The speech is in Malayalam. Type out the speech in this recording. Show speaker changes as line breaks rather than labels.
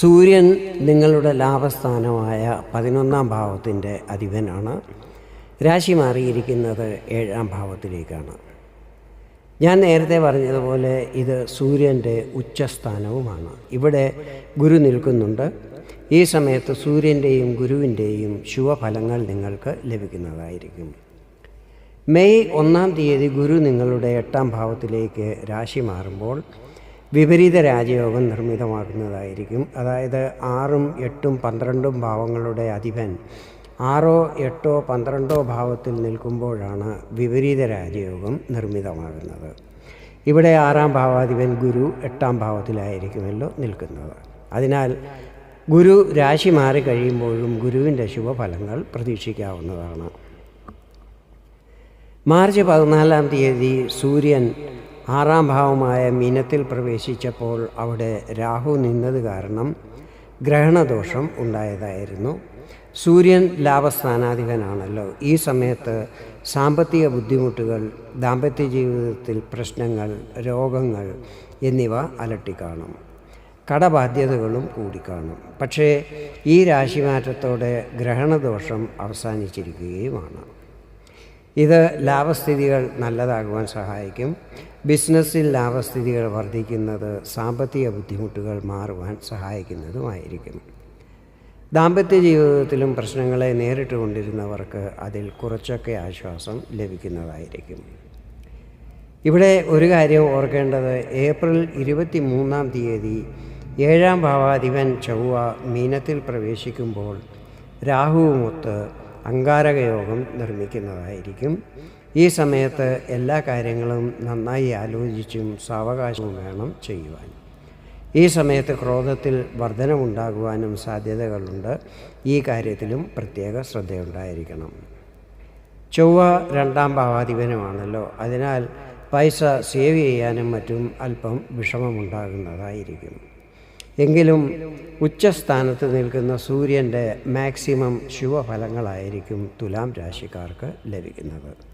സൂര്യൻ നിങ്ങളുടെ ലാഭസ്ഥാനമായ പതിനൊന്നാം ഭാവത്തിന്റെ അധിപനാണ്. രാശി മാറിയിരിക്കുന്നത് ഏഴാം ഭാവത്തിലേക്കാണ്. ഞാൻ നേരത്തെ പറഞ്ഞതുപോലെ ഇത് സൂര്യന്റെ ഉച്ചസ്ഥാനവുമാണ്. ഇവിടെ ഗുരു നിൽക്കുന്നുണ്ട്. ഈ സമയത്ത് സൂര്യന്റെയും ഗുരുവിന്റെയും ശുഭഫലങ്ങൾ നിങ്ങൾക്ക് ലഭിക്കുന്നതായിരിക്കും. മെയ് ഒന്നാം തീയതി ഗുരു നിങ്ങളുടെ എട്ടാം ഭാവത്തിലേക്ക് രാശി മാറുമ്പോൾ വിപരീത രാജയോഗം നിർമ്മിതമാകുന്നതായിരിക്കും. അതായത് ആറും എട്ടും പന്ത്രണ്ടും ഭാവങ്ങളുടെ അധിപൻ ആറോ എട്ടോ പന്ത്രണ്ടോ ഭാവത്തിൽ നിൽക്കുമ്പോഴാണ് വിപരീത രാജയോഗം നിർമ്മിതമാകുന്നത്. ഇവിടെ ആറാം ഭാവാധിപൻ ഗുരു എട്ടാം ഭാവത്തിലായിരിക്കുമല്ലോ നിൽക്കുന്നത്. അതിനാൽ ഗുരു രാശി മാറി കഴിയുമ്പോഴും ഗുരുവിന്റെ ശുഭഫലങ്ങൾ പ്രതീക്ഷിക്കാവുന്നതാണ്. മാർച്ച് പതിനാലാം തീയതി സൂര്യൻ ആറാം ഭാവമായ മീനത്തിൽ പ്രവേശിച്ചപ്പോൾ അവിടെ രാഹു നിന്നത് കാരണം ഗ്രഹണദോഷം ഉണ്ടായതായിരുന്നു. സൂര്യൻ ലാഭസ്ഥാനാധിപനാണല്ലോ. ഈ സമയത്ത് സാമ്പത്തിക ബുദ്ധിമുട്ടുകൾ ദാമ്പത്യ ജീവിതത്തിൽ പ്രശ്നങ്ങൾ രോഗങ്ങൾ എന്നിവ അലട്ടിക്കാണും. കടബാധ്യതകളും കൂടിക്കാണും. പക്ഷേ ഈ രാശിമാറ്റത്തോടെ ഗ്രഹണദോഷം അവസാനിച്ചിരിക്കുകയുമാണ്. ഇത് ലാഭസ്ഥിതികൾ നല്ലതാകുവാൻ സഹായിക്കും. ബിസിനസ്സിൽ ലാഭസ്ഥിതികൾ വർദ്ധിക്കുന്നത് സാമ്പത്തിക ബുദ്ധിമുട്ടുകൾ മാറുവാൻ സഹായിക്കുന്നതുമായിരിക്കും. ദാമ്പത്യ ജീവിതത്തിലും പ്രശ്നങ്ങളെ നേരിട്ട് കൊണ്ടിരുന്നവർക്ക് അതിൽ കുറച്ചൊക്കെ ആശ്വാസം ലഭിക്കുന്നതായിരിക്കും. ഇവിടെ ഒരു കാര്യം ഓർക്കേണ്ടത്. ഏപ്രിൽ ഇരുപത്തി മൂന്നാം തീയതി ഏഴാം ഭാവാധിപൻ ചൊവ്വ മീനത്തിൽ പ്രവേശിക്കുമ്പോൾ രാഹുവുമൊത്ത് അങ്കാരകയോഗം നിർമ്മിക്കുന്നതായിരിക്കും. ഈ സമയത്ത് എല്ലാ കാര്യങ്ങളും നന്നായി ആലോചിച്ചും സാവകാശവും വേണം ചെയ്യുവാൻ. ഈ സമയത്ത് ക്രോധത്തിൽ വർധനമുണ്ടാകുവാനും സാധ്യതകളുണ്ട്. ഈ കാര്യത്തിലും പ്രത്യേക ശ്രദ്ധയുണ്ടായിരിക്കണം. ചൊവ്വ രണ്ടാം ഭാവാധിപനുമാണല്ലോ. അതിനാൽ പൈസ സേവ് ചെയ്യാനും മറ്റും അല്പം വിഷമമുണ്ടാകുന്നതായിരിക്കും. എങ്കിലും ഉച്ചസ്ഥാനത്ത് നിൽക്കുന്ന സൂര്യന്റെ മാക്സിമം ശുഭഫലങ്ങളായിരിക്കും തുലാം രാശിക്കാർക്ക് ലഭിക്കുന്നത്.